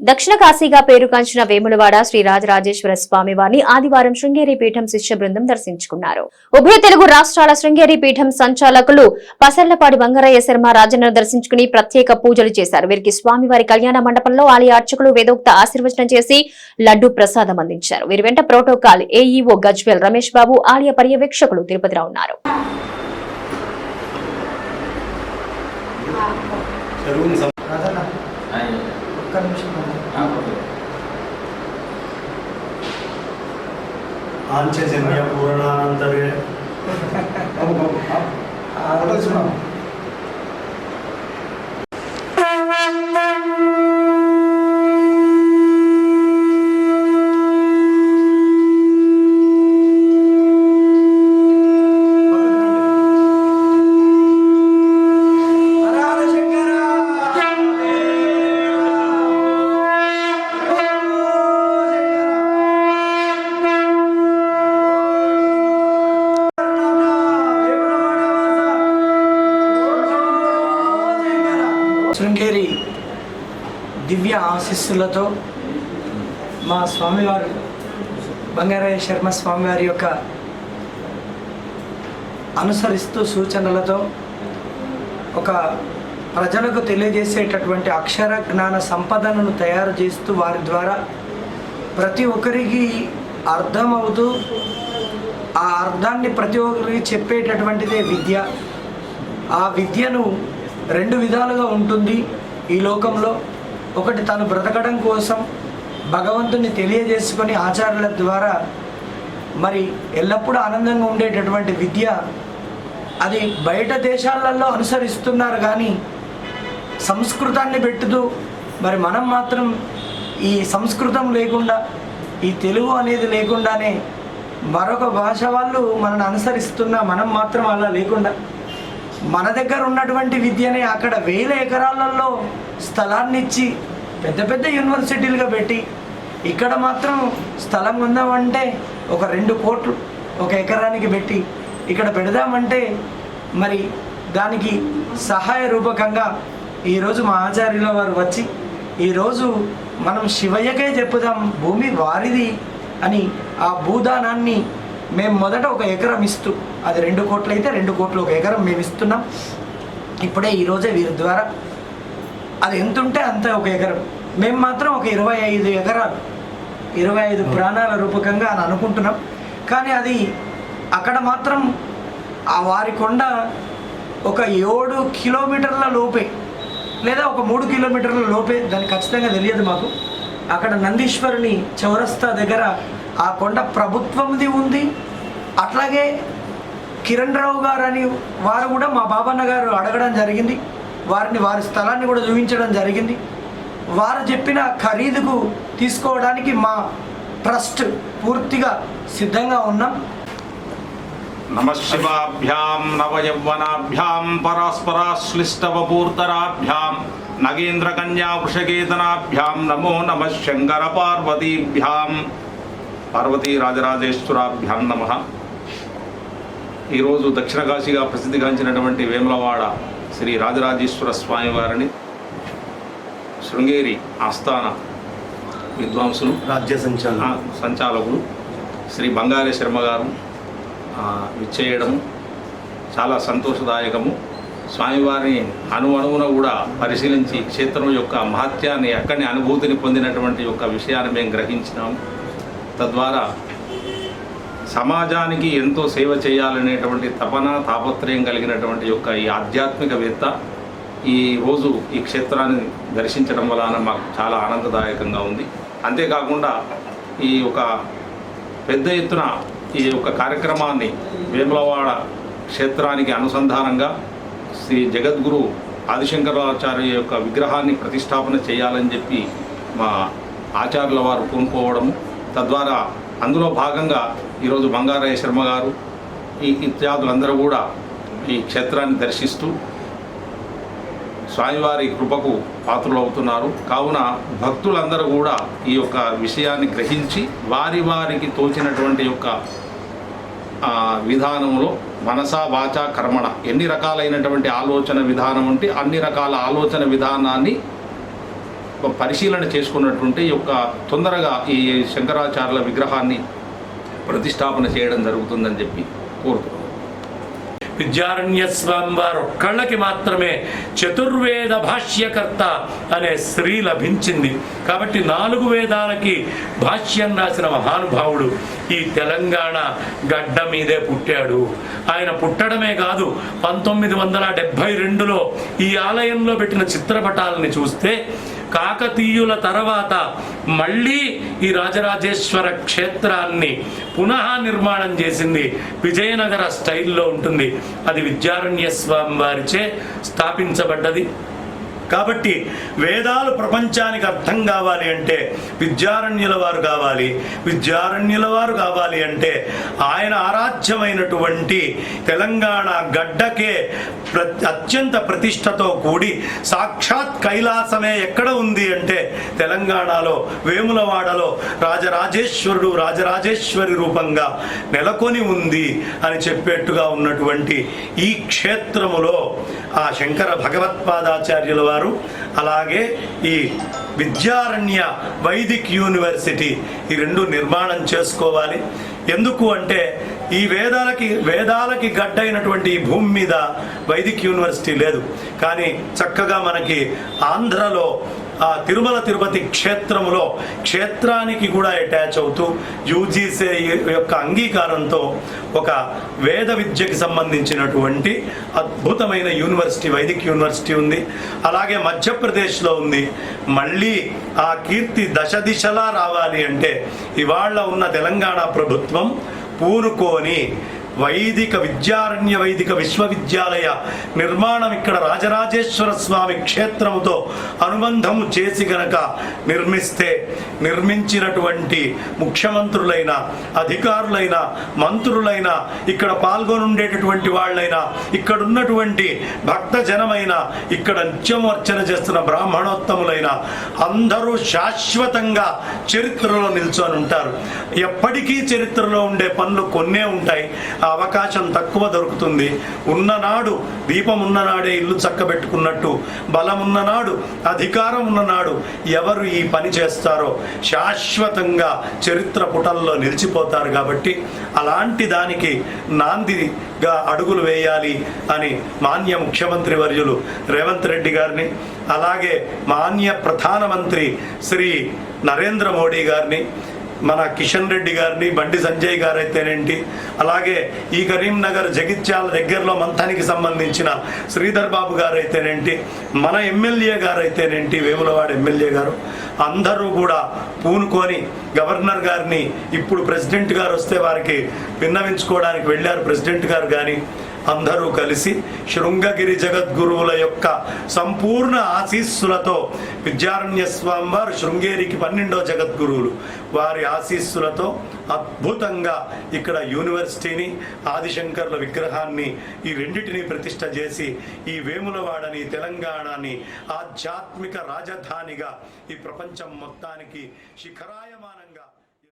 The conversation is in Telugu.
దక్షిణ కాశీగా పేరుగాంచిన వేములవాడ శ్రీ రాజరాజేశ్వర స్వామి వారిని ఆదివారం శృంగేరి పీఠం శిష్య బృందం దర్శించుకున్నారు. ఉభయ తెలుగు రాష్ట్రాల శృంగేరి పీఠం సంచాలకులు పసర్లపాడి బంగారయ్య శర్మ రాజన్నను దర్శించుకుని ప్రత్యేక పూజలు చేశారు. వీరికి స్వామివారి కళ్యాణ మండపంలో ఆలయ అర్చకులు వేదోక్త ఆశీర్వచనం చేసి లడ్డు ప్రసాదం అందించారు. వీరి వెంట ప్రోటోకాల్ ఏఈఓ గజ్వేల్ రమేష్ బాబు ఆలయ పర్యవేక్షకులు తిరుపతిరావు ఉన్నారు. ఒక్క నిమిషం. ఆంచజన్య పూరణానంతరే ఆ, శృంగేరి దివ్య ఆశీస్సులతో మా స్వామివారు బంగారాయ శర్మ స్వామివారి యొక్క అనుసరిస్తూ సూచనలతో ఒక ప్రజలకు తెలియజేసేటటువంటి అక్షర జ్ఞాన సంపదనను తయారు చేస్తూ వారి ద్వారా ప్రతి ఒక్కరికి అర్థమవుతూ ఆ అర్థాన్ని ప్రతి ఒక్కరికి చెప్పేటటువంటిదే విద్య. ఆ విద్యను రెండు విధాలుగా ఉంటుంది ఈ లోకంలో. ఒకటి తను బ్రతకడం కోసం భగవంతుని తెలియజేసుకొని ఆచారాల ద్వారా మరి ఎల్లప్పుడూ ఆనందంగా ఉండేటటువంటి విద్య అది బయట దేశాలలో అనుసరిస్తున్నారు కానీ సంస్కృతాన్ని పెట్టుతూ మరి మనం మాత్రం ఈ సంస్కృతం లేకుండా ఈ తెలుగు అనేది లేకుండానే మరొక భాష వాళ్ళు మనల్ని అనుసరిస్తున్నా మనం మాత్రం అలా లేకుండా మన దగ్గర ఉన్నటువంటి విద్యని అక్కడ వేల ఎకరాలలో స్థలాన్ని ఇచ్చి పెద్ద పెద్ద యూనివర్సిటీలుగా పెట్టి ఇక్కడ మాత్రం స్థలం ఉందామంటే ఒక రెండు కోట్లు ఒక ఎకరానికి పెట్టి ఇక్కడ పెడదామంటే మరి దానికి సహాయ రూపకంగా ఈరోజు మా ఆచార్యుల వారు వచ్చి ఈరోజు మనం శివయ్యకే చెప్పుదాం భూమి వారిది అని ఆ భూదానాన్ని మేము మొదట ఒక ఎకరం ఇస్తూ అది రెండు కోట్లు అయితే రెండు కోట్లు ఒక ఎకరం మేము ఇస్తున్నాం. ఇప్పుడే ఈరోజే వీరి ద్వారా అది ఎంత ఉంటే అంత ఒక ఎకరం. మేము మాత్రం ఒక ఇరవై ఐదు ఎకరాలు ఇరవై ఐదు ప్రాణాల రూపకంగా అని అనుకుంటున్నాం. కానీ అది అక్కడ మాత్రం ఆ వారి కొండ ఒక ఏడు కిలోమీటర్ల లోపే లేదా ఒక మూడు కిలోమీటర్ల లోపే దాన్ని ఖచ్చితంగా తెలియదు మాకు. అక్కడ నందీశ్వరుని చౌరస్తా దగ్గర ఆ కొండ ప్రభుత్వంది ఉంది. అట్లాగే కిరణ్ రావు గారు అని వారు కూడా మా బాబన్న గారు అడగడం జరిగింది. వారిని వారి స్థలాన్ని కూడా చూపించడం జరిగింది. వారు చెప్పిన ఖరీదుకు తీసుకోవడానికి మా ట్రస్ట్ పూర్తిగా సిద్ధంగా ఉన్నాం. నమశివాభ్యాం నవయవ్వనాభ్యాం పరస్పరాశ్లిష్టవపూర్తరాభ్యాం నగేంద్రకన్యా వృషకేతనాభ్యాం నమో నమ శంకర పార్వతీభ్యాం. పార్వతీ రాజరాజేశ్వరాభ్యాం నమ. ఈరోజు దక్షిణ కాశీగా ప్రసిద్ధిగాంచినటువంటి వేములవాడ శ్రీ రాజరాజేశ్వర స్వామి వారిని శృంగేరి ఆస్థాన విద్వాంసులు రాజ్య సంచాలన సంచాలకులు శ్రీ బంగారే శర్మ గారు విచ్చేయడము చాలా సంతోషదాయకము. స్వామివారిని అణు అణువున కూడా పరిశీలించి క్షేత్రం యొక్క మహత్యాన్ని అక్కడిని అనుభూతిని పొందినటువంటి యొక్క విషయాన్ని మేము గ్రహించినాము. తద్వారా సమాజానికి ఎంతో సేవ చేయాలనేటువంటి తపన తాపత్రయం కలిగినటువంటి యొక్క ఈ ఆధ్యాత్మికవేత్త ఈ రోజు ఈ క్షేత్రాన్ని దర్శించడం వలన మాకు చాలా ఆనందదాయకంగా ఉంది. అంతేకాకుండా ఈ ఒక పెద్ద ఎత్తున ఈ యొక్క కార్యక్రమాన్ని వేములవాడ క్షేత్రానికి అనుసంధానంగా శ్రీ జగద్గురు ఆదిశంకరాచార్య యొక్క విగ్రహాన్ని ప్రతిష్టాపన చేయాలని చెప్పి మా ఆచార్యుల వారు పూనుకోవడము తద్వారా అందులో భాగంగా ఈరోజు బంగారయ్య శర్మ గారు ఈ ఇత్యాదులందరూ కూడా ఈ క్షేత్రాన్ని దర్శిస్తూ స్వామివారి కృపకు పాత్రులవుతున్నారు. కావున భక్తులందరూ కూడా ఈ యొక్క విషయాన్ని గ్రహించి వారి వారికి తోచినటువంటి యొక్క విధానంలో మనసా వాచ కర్మణ. ఎన్ని రకాలైనటువంటి ఆలోచన విధానం ఉంటే అన్ని రకాల ఆలోచన విధానాన్ని పరిశీలన చేసుకున్నటువంటి యొక్క తొందరగా ఈ శంకరాచార్యుల విగ్రహాన్ని ప్రతిష్టాపన చేయడం జరుగుతుందని చెప్పి కోరుతున్నాను విద్యారణ్య స్వామి వారు ఒక్కళ్ళకి మాత్రమే చతుర్వేద భాష్యకర్త అనే స్త్రీ లభించింది. కాబట్టి నాలుగు వేదాలకి భాష్యం రాసిన మహానుభావుడు ఈ తెలంగాణ గడ్డ మీదే పుట్టాడు. ఆయన పుట్టడమే కాదు పంతొమ్మిది వందల డెబ్భై రెండులో ఈ ఆలయంలో పెట్టిన చిత్రపటాలని చూస్తే కాకతీయుల తర్వాత మళ్ళీ ఈ రాజరాజేశ్వర క్షేత్రాన్ని పునః నిర్మాణం చేసింది విజయనగర స్టైల్లో ఉంటుంది. అది విద్యారణ్య స్వామి వారిచే స్థాపించబడ్డది. కాబట్టి వేదాలు ప్రపంచానికి అర్థం కావాలి అంటే విద్యారణ్యుల వారు కావాలి. విద్యారణ్యుల వారు కావాలి అంటే ఆయన ఆరాధ్యమైనటువంటి తెలంగాణ గడ్డకే ప్ర అత్యంత ప్రతిష్టతో కూడి సాక్షాత్ కైలాసమే ఎక్కడ ఉంది అంటే తెలంగాణలో వేములవాడలో రాజరాజేశ్వరుడు రాజరాజేశ్వరి రూపంగా నెలకొని ఉంది అని చెప్పేట్టుగా ఉన్నటువంటి ఈ క్షేత్రములో ఆ శంకర భగవత్పాదాచార్యుల వారు అలాగే ఈ విద్యారణ్య వైదిక్ యూనివర్సిటీ ఈ రెండు నిర్మాణం చేసుకోవాలి. ఎందుకు అంటే ఈ వేదాలకి వేదాలకి గడ్డైనటువంటి ఈ భూమి మీద వైదిక్ యూనివర్సిటీ లేదు. కానీ చక్కగా మనకి ఆంధ్రలో ఆ తిరుమల తిరుపతి క్షేత్రములో క్షేత్రానికి కూడా అటాచ్ అవుతూ యూజీసీ యొక్క అంగీకారంతో ఒక వేద విద్యకి సంబంధించినటువంటి అద్భుతమైన యూనివర్సిటీ వైదిక్ యూనివర్సిటీ ఉంది. అలాగే మధ్యప్రదేశ్లో ఉంది. మళ్ళీ ఆ కీర్తి దశ దిశలా రావాలి అంటే ఇవాళ ఉన్న తెలంగాణ ప్రభుత్వం పూనుకొని వైదిక విద్యారణ్య వైదిక విశ్వవిద్యాలయ నిర్మాణం ఇక్కడ రాజరాజేశ్వర స్వామి క్షేత్రముతో అనుబంధము చేసి గనక నిర్మిస్తే నిర్మించినటువంటి ముఖ్యమంత్రులైన అధికారులైన మంత్రులైన ఇక్కడ పాల్గొనుండేటటువంటి వాళ్ళైనా ఇక్కడ ఉన్నటువంటి భక్త జనమైన ఇక్కడ నిత్యం అర్చన చేస్తున్న బ్రాహ్మణోత్తములైన అందరూ శాశ్వతంగా చరిత్రలో నిల్చొని ఉంటారు ఎప్పటికీ చరిత్రలో ఉండే పనులు కొన్నే ఉంటాయి. ఆ అవకాశం తక్కువ దొరుకుతుంది. ఉన్ననాడు దీపం ఉన్ననాడే ఇల్లు చక్కబెట్టుకున్నట్టు బలం ఉన్ననాడు అధికారం ఉన్ననాడు ఎవరు ఈ పని చేస్తారో శాశ్వతంగా చరిత్ర పుటల్లో నిలిచిపోతారు కాబట్టి అలాంటి దానికి నాందిగా అడుగులు వేయాలి అని మాన్య ముఖ్యమంత్రి వర్యులు రేవంత్ రెడ్డి గారిని అలాగే మాన్య ప్రధానమంత్రి శ్రీ నరేంద్ర మోడీ గారిని మన కిషన్ రెడ్డి గారిని బండి సంజయ్ గారు అయితేనేంటి అలాగే ఈ కరీంనగర్ జగిత్యాల దగ్గరలో మంతానికి సంబంధించిన శ్రీధర్ బాబు గారు అయితేనేంటి మన ఎమ్మెల్యే గారు అయితేనేంటి వేములవాడ ఎమ్మెల్యే గారు. అందరూ కూడా పూనుకొని గవర్నర్ గారిని ఇప్పుడు ప్రెసిడెంట్ గారు వస్తే వారికి విన్నవించుకోవడానికి వెళ్ళారు ప్రెసిడెంట్ గారు కానీ అందరూ కలిసి శృంగగిరి జగద్గురువుల యొక్క సంపూర్ణ ఆశీస్సులతో విద్యారణ్య స్వామి వారు శృంగేరికి పన్నెండో జగద్గురువులు. వారి ఆశీస్సులతో అద్భుతంగా ఇక్కడ యూనివర్సిటీని ఆదిశంకర్ల విగ్రహాన్ని ఈ రెండింటిని ప్రతిష్ట చేసి ఈ వేములవాడని తెలంగాణని ఆధ్యాత్మిక రాజధానిగా ఈ ప్రపంచం మొత్తానికి శిఖరాయమానంగా